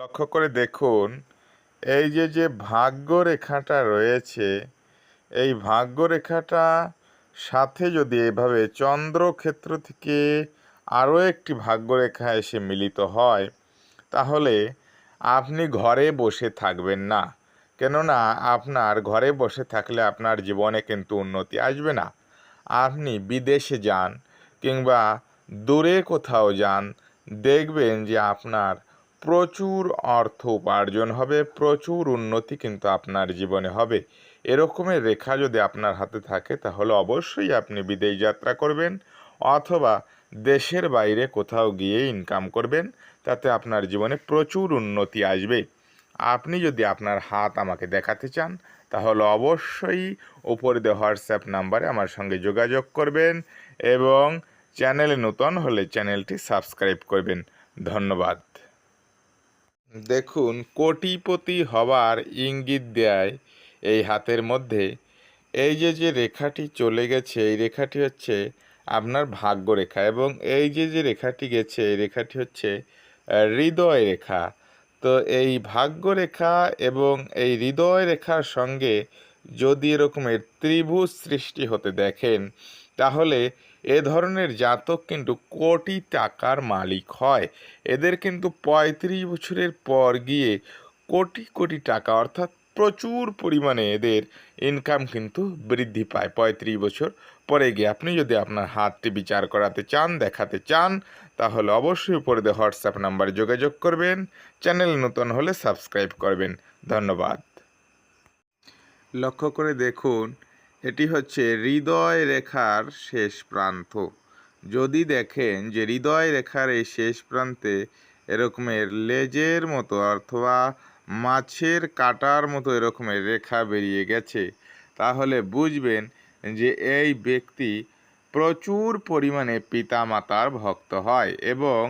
লক্ষ্য করে দেখুন, এই যে যে ভাগ্য রেখাটা রয়েছে, এই ভাগ্য রেখাটা সাথে যদি এভাবে চন্দ্রক্ষেত্র থেকে আরও একটি ভাগ্যরেখা এসে মিলিত হয়, তাহলে আপনি ঘরে বসে থাকবেন না। কেননা আপনার ঘরে বসে থাকলে আপনার জীবনে কিন্তু উন্নতি আসবে না। আপনি বিদেশে যান কিংবা দূরে কোথাও যান, দেখবেন যে আপনার প্রচুর অর্থ উপার্জন হবে, প্রচুর উন্নতি কিন্তু আপনার জীবনে হবে। এরকমের রেখা যদি আপনার হাতে থাকে, তাহলে অবশ্যই আপনি বিদেশ যাত্রা করবেন অথবা দেশের বাইরে কোথাও গিয়ে ইনকাম করবেন, তাতে আপনার জীবনে প্রচুর উন্নতি আসবে। আপনি যদি আপনার হাত আমাকে দেখাতে চান, তাহলে অবশ্যই উপরে দেওয়া হোয়াটসঅ্যাপ নাম্বারে আমার সঙ্গে যোগাযোগ করবেন এবং চ্যানেলে নতুন হলে চ্যানেলটি সাবস্ক্রাইব করবেন। ধন্যবাদ। দেখুন, কোটিপতি হওয়ার ইঙ্গিত দেয় এই হাতের মধ্যে। এই যে যে রেখাটি চলে গেছে, এই রেখাটি হচ্ছে আপনার ভাগ্য রেখা এবং এই যে যে রেখাটি গেছে, এই রেখাটি হচ্ছে হৃদয় রেখা। তো এই ভাগ্য রেখা এবং এই হৃদয় রেখার সঙ্গে যদি এরকমের ত্রিভুজ সৃষ্টি হতে দেখেন, তাহলে এ ধরনের জাতক কিন্তু কোটি টাকার মালিক হয়। এদের কিন্তু পঁয়ত্রিশ বছরের পর গিয়ে কোটি কোটি টাকা অর্থাৎ প্রচুর পরিমাণে এদের ইনকাম কিন্তু বৃদ্ধি পায় পঁয়ত্রিশ বছর পরে গিয়ে। আপনি যদি আপনার হাতটি বিচার করাতে চান, দেখাতে চান, তাহলে অবশ্যই উপরে দিয়ে হোয়াটসঅ্যাপ নাম্বারে যোগাযোগ করবেন। চ্যানেল নতুন হলে সাবস্ক্রাইব করবেন। ধন্যবাদ। লক্ষ্য করে দেখুন এটি হচ্ছে হৃদয় রেখার শেষ প্রান্ত। যদি দেখেন যে হৃদয় রেখার এই শেষ প্রান্তে এরকমের লেজের মতো অথবা মাছের কাটার মতো এরকমের রেখা বেরিয়ে গেছে, তাহলে বুঝবেন যে এই ব্যক্তি প্রচুর পরিমাণে পিতামাতার ভক্ত হয় এবং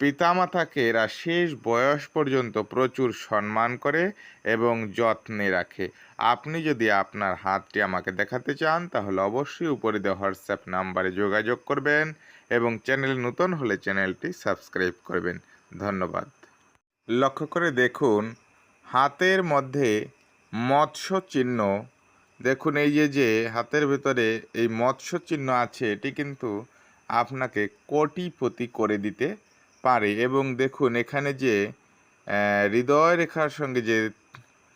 পিতামাতাকে এরা শেষ বয়স পর্যন্ত প্রচুর সম্মান করে এবং যত্নে রাখে। আপনি যদি আপনার হাতটি আমাকে দেখাতে চান, তাহলে অবশ্যই উপরে দেওয়া হোয়াটসঅ্যাপ নাম্বারে যোগাযোগ করবেন এবং চ্যানেল নতুন হলে চ্যানেলটি সাবস্ক্রাইব করবেন। ধন্যবাদ। লক্ষ্য করে দেখুন, হাতের মধ্যে মৎস্য চিহ্ন দেখুন, এই যে যে হাতের ভেতরে এই মৎস্য চিহ্ন আছে, এটি কিন্তু আপনাকে কোটিপতি করে দিতে পারে এবং দেখুন এখানে যে হৃদয় রেখার সঙ্গে যে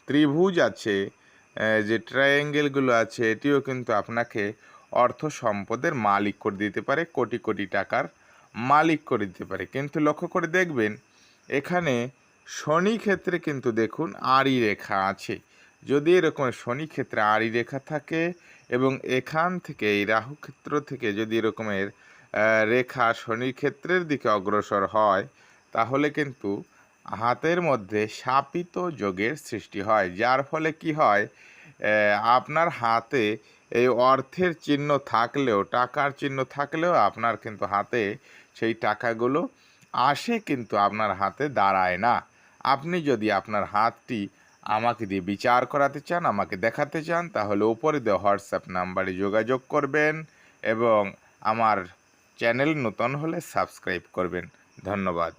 ত্রিভুজ আছে যে ট্রায়াঙ্গেলগুলো আছে, এটিও কিন্তু আপনাকে অর্থ সম্পদের মালিক করে দিতে পারে, কোটি কোটি টাকার মালিক করে দিতে পারে। কিন্তু লক্ষ্য করে দেখবেন, এখানে শনি ক্ষেত্রে কিন্তু দেখুন আড়ি রেখা আছে। যদি এরকম শনি ক্ষেত্রে আড়ি রেখা থাকে এবং এখান থেকে, এই রাহু ক্ষেত্র থেকে যদি এরকমের রেখা শনি ক্ষেত্রের দিকে অগ্রসর হয়, তাহলে কিন্তু হাতের মধ্যে শাপিত যোগের সৃষ্টি হয়, যার ফলে কি হয় আপনার হাতে এই অর্থের চিহ্ন থাকলেও, টাকার চিহ্ন থাকলেও আপনার কিন্তু হাতে সেই টাকাগুলো আসে কিন্তু আপনার হাতে দাঁড়ায় না। আপনি যদি আপনার হাতটি আমাকে দিয়ে বিচার করাতে চান, আমাকে দেখাতে চান, তাহলে উপরে দেওয়া হোয়াটসঅ্যাপ নাম্বারে যোগাযোগ করবেন এবং আমার চ্যানেল নতুন হলে সাবস্ক্রাইব করবেন। ধন্যবাদ।